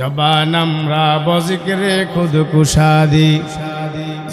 জবান আমরা বজিকরে খুদ কুশাদি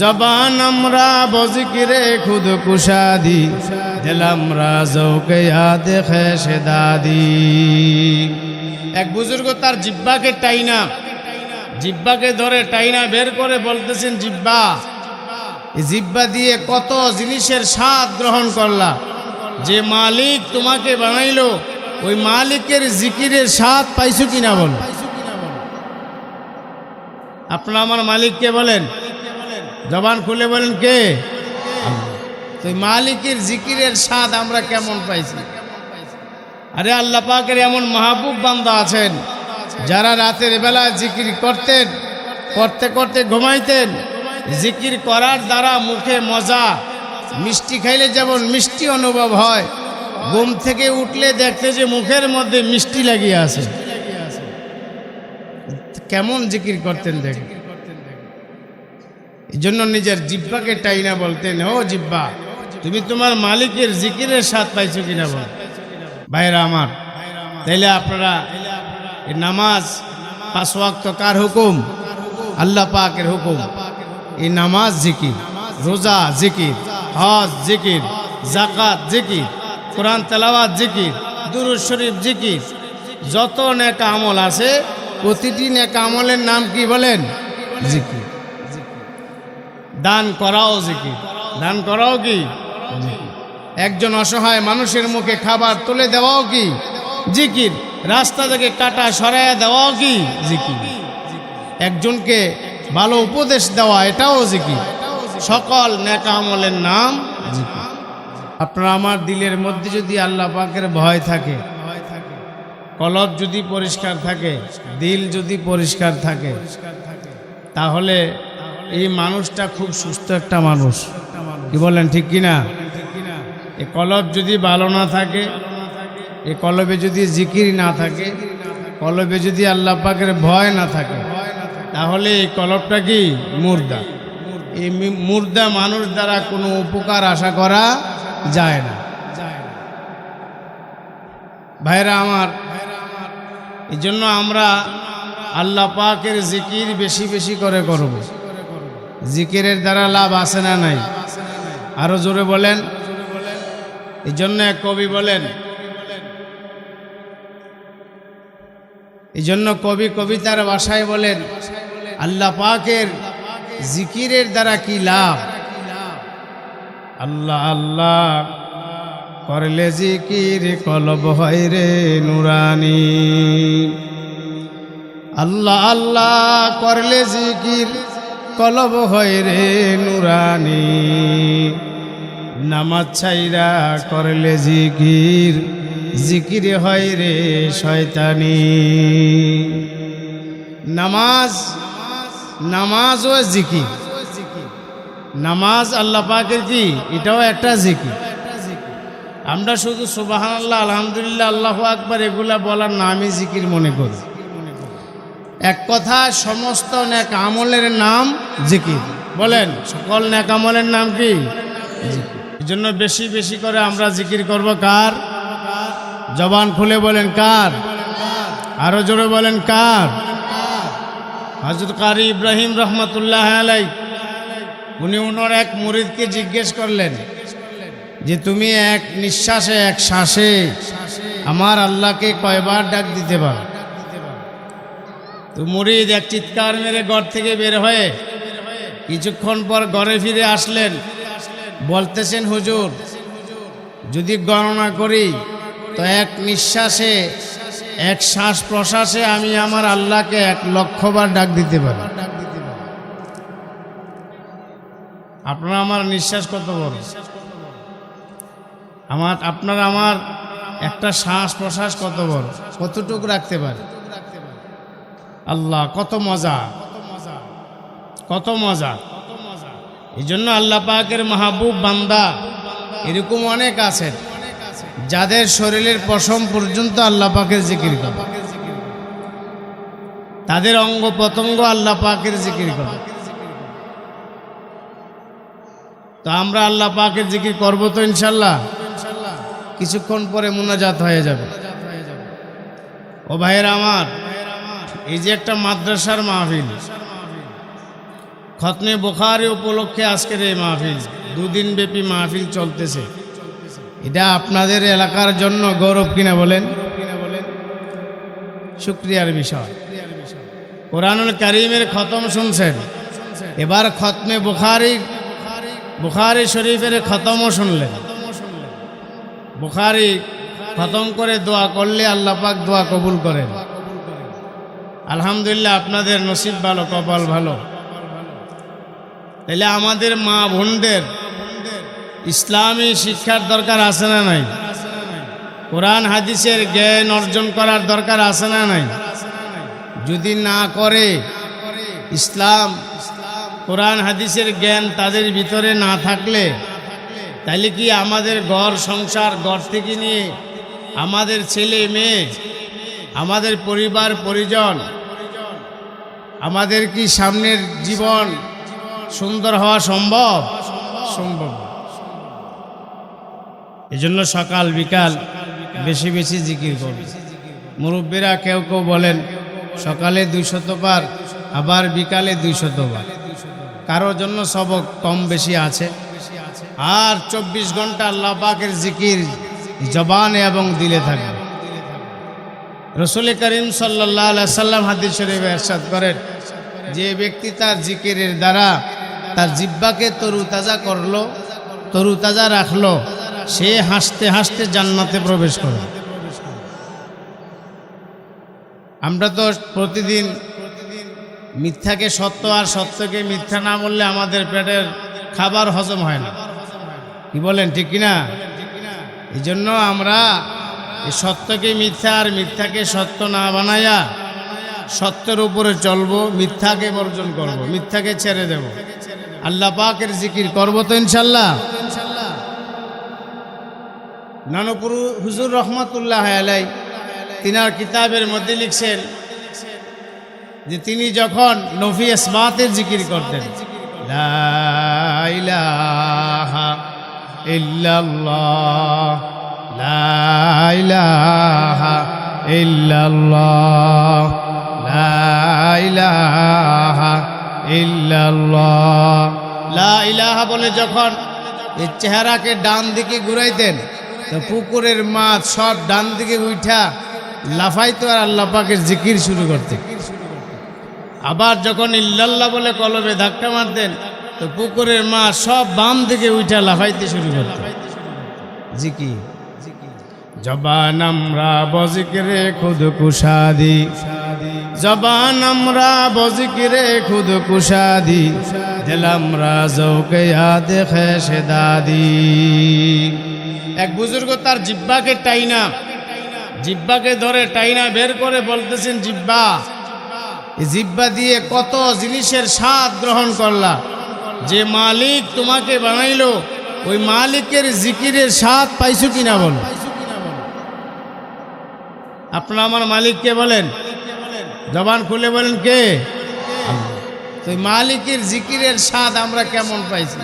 জবান আমরা বজিকরে খুদ কুশাদি দিল আমরা দেখে সে দাদি এক বুজুর্গ তার জিব্বাকে টাইনা, জিব্বাকে ধরে টাইনা বের করে বলতেছেন, জিব্বা জিব্বা দিয়ে কত জিনিসের স্বাদ গ্রহণ করলা। যে মালিক তোমাকে বানাইলো, ওই মালিকের জিকিরের স্বাদ পাইছো কিনা বল? আপনারা আমার মালিককে বলেন। জবান খুলে বলেন কে। তো মালিকের জিকিরের স্বাদ আমরা কেমন পাইছি? আরে আল্লাহ পাকের এমন মাহবুব বান্দা আছেন, যারা রাতের বেলায় জিকির করতেন, করতে করতে ঘুমাইতেন। জিকির করার দ্বারা মুখে মজা, মিষ্টি খাইলে যেমন মিষ্টি অনুভব হয়, ঘুম থেকে উঠলে দেখতে যে মুখের মধ্যে মিষ্টি লাগিয়ে আছে। কেমন জিকির করতেন দেখেন এই জন্য নিজের জিব্বাকে টাইনা বলতেন, ও জিব্বা, তুমি তোমার মালিকের জিকিরের স্বাদ পাইছো কিনা বল? ভাইরা আমার, তাইলে আপনারা নামাজ পাঁচ ওয়াক্ত কার হুকুম? আল্লাহ পাকের হুকুম। এই নামাজ জিকির, রোজা জিকির, হজ জিকির জাকাত জিকির, কোরআন তেলাওয়াত জিকির, দুরুদ শরীফ জিকির, যত নেক আমল আছে প্রতিটি নেক আমলের নাম কি বলেন? জিকির। দান করাও জিকির। দান করাও কি? একজন অসহায় মানুষের মুখে খাবার তুলে দেওয়াও কি? জিকির। রাস্তা থেকে কাটা সরাইয়া দেওয়াও কি? জিকির। একজনকে ভালো উপদেশ দেওয়া এটাও জিকির। সকল নেকা আমলের নাম জিকির। আপনার আমার দিলের মধ্যে যদি আল্লাহ পাকের ভয় থাকে কলব যদি পরিষ্কার থাকে, দিল যদি পরিষ্কার থাকে, তাহলে এই মানুষটা খুব সুস্থ একটা মানুষ। কি বলেন, ঠিক কিনা এই কলব যদি ভালো না থাকে এই কলবে যদি জিকির না থাকে, কলবে যদি আল্লাহ পাকের ভয় না থাকে, তাহলে এই কলবটা কি? মুর্দা। এই মুর্দা মানুষ দ্বারা কোনো উপকার আশা করা যায় না। ভাইরা আমার এই জন্য আমরা আল্লাহ পাকের জিকির বেশি বেশি করে করব। জিকিরের দ্বারা লাভ আছে না নাই? আরও জোরে বলেন। এই জন্য এক কবি বলেন এই জন্য কবি কবিতার ভাষায় বলেন, আল্লাহ পাকের জিকিরের দ্বারা কি লাভ? আল্লাহ আল্লাহ। করলে জিকির কলব হয় রে নুরানি। আল্লাহ আল্লাহ করলে জিকির কলব হয় রে নুরানি। নামাজ ছাইরা করলে জিকির জিকির হয় রে শয়তানি। নামাজ নামাজ ও জিকির। নামাজ আল্লাহ পাকের কি? এটাও একটা জিকির। আমরা শুধু সুবাহান আল্লাহ আলহামদুলিল্লাহ, আল্লাহ আকবার, এগুলা বলার নামই জিকির মনে করি। এক কথা, সমস্ত ন্যাক আমলের নাম জিকির। বলেন, সকল ন্যাক আমলের নাম কি? এই জন্য বেশি বেশি করে আমরা জিকির করব কার? জবান খুলে বলেন কার? আরও জোরে বলেন কার? হজরত কারি ইব্রাহিম রহমতুল্লাহ আলাই উনি ওনার এক মুরিদকে জিজ্ঞেস করলেন যে তুমি এক নিঃশ্বাসে, এক শ্বাসে আমার আল্লাহকে কয়বার ডাক দিতে পারো। তো মুরিদ এক চিৎকার মেরে ঘর থেকে বের হয়ে কিছুক্ষণ পর ঘরে ফিরে আসলেন। বলতেছেন, হুজুর, যদি গণনা করি, তো এক নিঃশ্বাসে, এক শ্বাস প্রশ্বাসে আমি আমার আল্লাহকে এক লক্ষবার ডাক দিতে পারি। আপনারা আমার নিঃশ্বাস কত বড়? আমার আপনার আমার একটা শ্বাস প্রশ্বাস কত বড়? কতটুকু রাখতে পারে? আল্লাহ কত মজা। কত মজা। এই জন্য আল্লাহ পাকের মাহবুব বান্দা এরকম অনেক আছেন যাদের শরীরের পশম পর্যন্ত আল্লাহ পাকের জিকির করে। তাদের অঙ্গ প্রত্যঙ্গ আল্লাহ পাকের জিকির করে। তো আমরা আল্লাহ পাকের জিকির করব তো ইনশাল্লাহ? কিছুক্ষণ পরে মুনাজাত হয়ে যাবে। ও ভাইয়ের আমার, এই যে একটা মাদ্রাসার মাহফিল, খতনে বোখারি উপলক্ষে আজকের এই মাহফিল, দুদিন ব্যাপী মাহফিল চলতেছে। এটা আপনাদের এলাকার জন্য গৌরব কিনা বলেন? শুক্রিয়ার বিষয়। কোরআনুল করিমের খতম শুনছেন। এবার খতমে বুখারি বুখারি শরীফের খতমও শুনলেন। বুখারি খতম করে দোয়া করলে আল্লাহ পাক দোয়া কবুল করেন। আলহামদুলিল্লাহ আপনাদের নসিব ভালো, কপাল ভালো। তাহলে আমাদের মা বোনদের ইসলামী শিক্ষার দরকার আছে না নাই? কোরআন, হাদিসের জ্ঞান অর্জন করার দরকার আছে না নাই? যদি না করে ইসলাম, কোরআন, হাদিসের জ্ঞান তাদের ভিতরে না থাকলে তাহলে কি আমাদের ঘর, সংসার, ঘর থেকে নিয়ে আমাদের ছেলে, মেয়ে, আমাদের পরিবার, পরিজন, আমাদের কি সামনের জীবন সুন্দর হওয়া সম্ভব? সম্ভব। এজন্য সকাল, বিকাল বেশি বেশি জিকির করবে। মুরব্বীরা কেউ কেউ বলেন, সকালে দুইশত বার আবার বিকালে দুইশত বার কারোর জন্য সবক কম বেশি আছে। আর চব্বিশ ঘণ্টা আল্লাহ পাকের জিকির জবানে এবং দিলে থাকে। রসুল করিম সাল্লাহ সাল্লাম হাদিস শরীফ এরশাদ করেন যে ব্যক্তি তার জিকিরের দ্বারা তার জিব্বাকে তরুতাজা করল, তরুতাজা রাখল, সে হাসতে হাসতে জান্নাতে প্রবেশ করে আমরা তো প্রতিদিন মিথ্যাকে সত্য আর সত্যকে মিথ্যা না বললে আমাদের পেটের খাবার হজম হয় না। কি বলেন, ঠিক কিনা? এই জন্য আমরা এই সত্যকে মিথ্যা আর মিথ্যাকে সত্য না বানাইয়া সত্যের উপরে চলবো, মিথ্যাকে বর্জন করব, মিথ্যাকে ছেড়ে দেব। আল্লাহ পাকের জিকির করব তো ইনশাল্লাহ। নানপুর হুজুর রহমতুল্লাহ আলাই তিনার কিতাবের মধ্যে লিখছেন যে তিনি যখন নফি ইসবাতের জিকির করতেন, লা ইলাহা ইল্লাল্লাহ, লা লা বলে যখন এই চেহারাকে ডান দিকে ঘুরাইতেন, তো পুকুরের মাছ সব ডান দিকে উঠা লাফাইতো আর আল্লাহ পাকের জিকির শুরু করতে আবার যখন ইল্লাল্লাহ বলে কলবে ধাক্কা মারতেন তো পুকুরের মাছ সব বাম দিকে উঠা লাফাইতে শুরু করত। জিকির জবান আমরা বজিকরে খুদ কুসাদি জবান আমরা বজিকরে খুদ কুসাদি দিল আমরা জৌকে দেখে সে দাদি। এক বুজুর্গ তার জিব্বাকে টাইনা। জিব্বাকে ধরে টাইনা বের করে বলতেছেন জিব্বা জিব্বা দিয়ে কত জিনিসের স্বাদ গ্রহণ করলা? যে মালিক তোমাকে বানাইলো, ওই মালিকের জিকিরের স্বাদ পাইছো কিনা বলো? আপনারা আমার মালিককে বলেন। জবান খুলে বলেন কে? তো মালিকের জিকিরের স্বাদ আমরা কেমন পাইছি?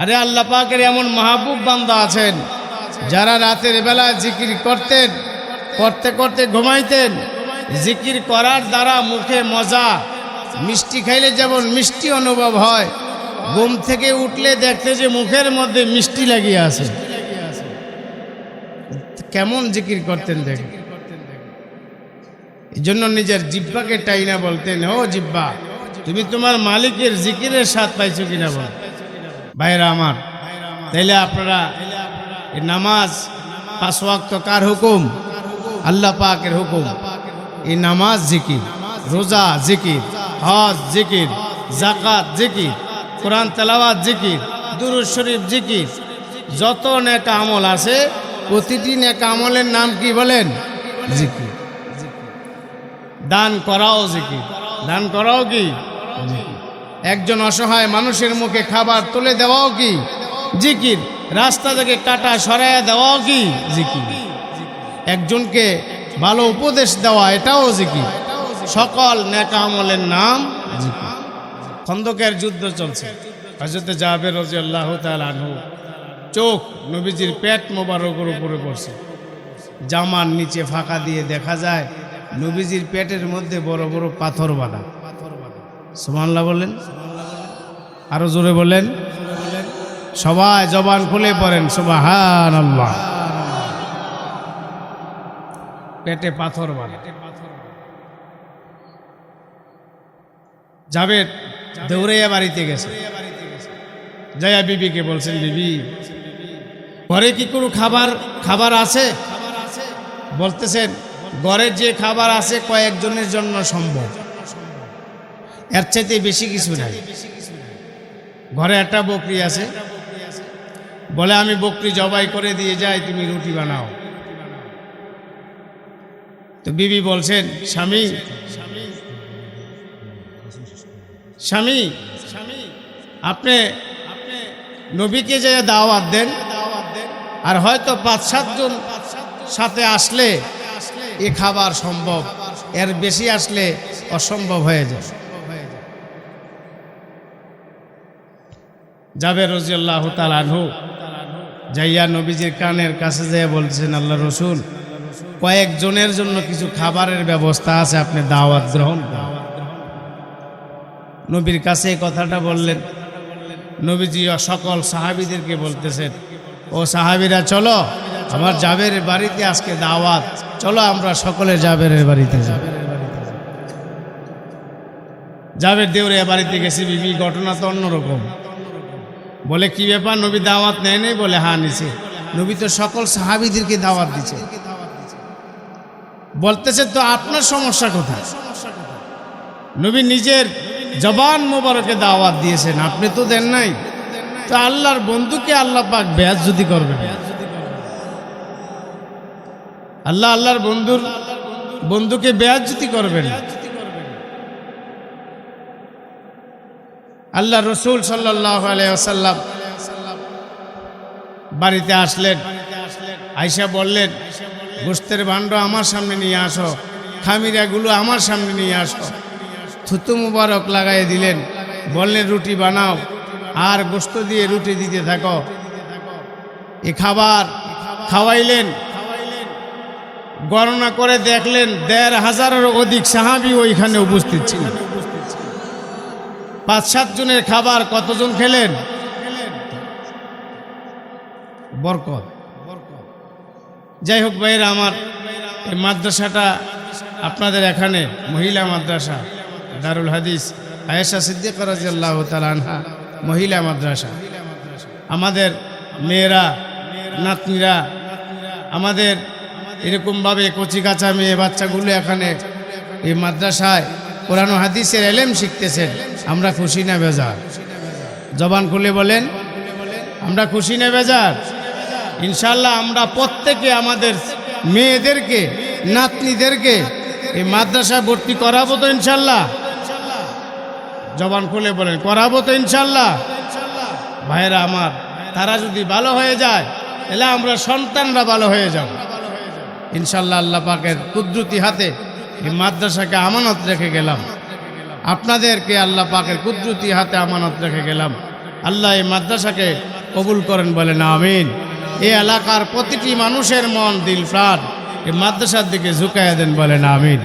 আরে আল্লাহ পাকের এমন মাহবুব বান্দা আছেন, যারা রাতের বেলা জিকির করতেন, করতে করতে ঘুমাইতেন। জিকির করার দ্বারা মুখে মজা মিষ্টি খাইলে যেমন মিষ্টি অনুভব হয়, ঘুম থেকে উঠলে দেখতে যে মুখের মধ্যে মিষ্টি লাগিয়ে আছে। কেমন জিকির করতেন দেখ এই জন্য নিজের জিব্বাকে টাইনা বলতেন, ও জিব্বা তুমি তোমার মালিকের জিকিরের স্বাদ পাইছো কিনা বল? ভাইরা আমার, তাইলে আপনারা নামাজ পাঁচ ওয়াক্ত কার হুকুম? আল্লাহ পাকের হুকুম। এই নামাজ জিকির, রোজা জিকির। হজ, জিকির জাকাত জিকির, কোরআন তেলাওয়াত, জিকির, দুরুদ শরীফ, জিকির। যত নেক আমল আছে, প্রতিটি নেক আমলের নাম কি বলেন? জিকির। দান করাও জিকির। দান করাও কি। একজন অসহায় মানুষের মুখে খাবার তুলে দেওয়াও কি? জিকির। রাস্তা থেকে কাটা সরাইয়া দেওয়াও কি? জিকির। একজনকে ভালো উপদেশ দেওয়া, এটাও জিকির। সকল নেক আমলের নাম খন্দকের যুদ্ধ চলছে। হজরতে জাহাবের রাজি আল্লাহ আনহু চোখ নবীজির পেট মোবারকের উপরে পড়ছে। জামার নিচে ফাঁকা দিয়ে দেখা যায় নবীজির পেটের মধ্যে বড় বড় পাথর বাঁধা। সুমানলা বলেন? আরও জোরে বলেন? সবাই জবান খুলে পড়েন সুবাহান আল্লাহ পেটে পাথর বাঁধা। যাবে দৌড়াইয়া বাড়িতে গেছে। জয়া বিবিকে বলছেন, বিবি, ঘরে কি কোনো খাবার খাবার আছে? বলতেছেন, ঘরের যে খাবার আছে কয়েকজনের জন্য সম্ভব। এর চাইতে বেশি কিছু নাই। ঘরে একটা বকরি আছে। বলে, আমি বকরি জবাই করে দিয়ে যাই, তুমি রুটি বানাও। তো বিবি বলছেন, স্বামী স্বামী স্বামী আপনি নবীকে যে দাওয়াত দেন, আর হয়তো পাঁচ সাতজন সাথে আসলে এ খাবার সম্ভব, এর বেশি আসলে অসম্ভব হয়ে যায় যাবে রজিয়াল্লাহ তালানহু যাইয়া নবীজির কানের কাছে যেয়ে বলছেন আল্লাহ রসুল, কয়েকজনের জন্য কিছু খাবারের ব্যবস্থা আছে, আপনি দাওয়াত গ্রহণ। নবীর কাছে কথাটা বললেন। নবীজি সকল সাহাবিদেরকে বলতেছেন, ও সাহাবিরা, চলো, আমার জাবের বাড়িতে আজকে দাওয়াত। চলো, আমরা সকলে জাবেরের বাড়িতে যাব জাবের দেউরে বাড়িতে গেছি, বিবি, ঘটনা তো অন্যরকম। বলে, কি ব্যাপার? নবী দাওয়াত নেয় নেই? বলে হ্যাঁ নিছে। নবী তো সকল সাহাবিদেরকে দাওয়াত দিছে। বলতেছে, তো আপনার সমস্যা কোথায়? নবী নিজের জবান মোবারকে দাওয়াত দিয়েছেন, আপনি তো দেন নাই। তো আল্লাহর বন্ধুকে আল্লাহ পাক ব্যাজ যদি করবেন। আল্লাহ আল্লাহর বন্ধুর বন্ধুকে ব্যাজ যদি করবেন। আল্লাহ রসুল সাল্লাহ আলাইসাল্লাম বাড়িতে আসলেন, আইসা বললেন গোস্তের ভাণ্ড আমার সামনে নিয়ে আসো, খামিরাগুলো আমার সামনে নিয়ে আসো। থুতু মুবারক লাগাই দিলেন। বললেন, রুটি বানাও, আর গোস্ত দিয়ে রুটি দিতে থাকো। এ খাবার খাওয়াইলেন। গণনা করে দেখলেন, দেড় হাজারের অধিক সাহাবি ওইখানে উপস্থিত ছিলেন পাঁচ, সাত জনের খাবার কতজন খেলেন? বরকত। যাই হোক ভাইরা আমার এই মাদ্রাসাটা আপনাদের এখানে, মহিলা মাদ্রাসা দারুল হাদিস, আয়েশা সিদ্দিক রাজিয়াল্লাহ মহিলা মাদ্রাসা। আমাদের মেয়েরা, নাতনিরা, আমাদের এরকমভাবে কচি কাঁচা মেয়ে বাচ্চাগুলো এখানে এই মাদ্রাসায় কোরআন হাদিসের এলেম শিখতেছেন আমরা খুশি না বেজার। জবান খুলে বলেন, আমরা খুশি না বেজার? ইনশাল্লাহ আমরা প্রত্যেকে আমাদের মেয়েদেরকে, নাতনিদেরকে এই মাদ্রাসায় ভর্তি করাবো তো ইনশাল্লাহ জবান খুলে বলেন, করাবো তো ইনশাল্লাহ। ভাইরা আমার, তারা যদি ভালো হয়ে যায়, তাহলে আমরা সন্তানরা ভালো হয়ে যাব। ইনশাল্লাহ আল্লাহ পাকের কুদরতি হাতে এই মাদ্রাসাকে আমানত রেখে গেলাম। আপনাদেরকে আল্লাহ পাকের কুদরতি হাতে আমানত রেখে গেলাম। আল্লাহ এই মাদ্রাসাকে কবুল করেন বলেন, আমিন। এই এলাকার প্রতিটি মানুষের মন দিল প্রাণ। এই মাদ্রাসার দিকে ঝুঁকাইয়া দেন বলেন, আমিন।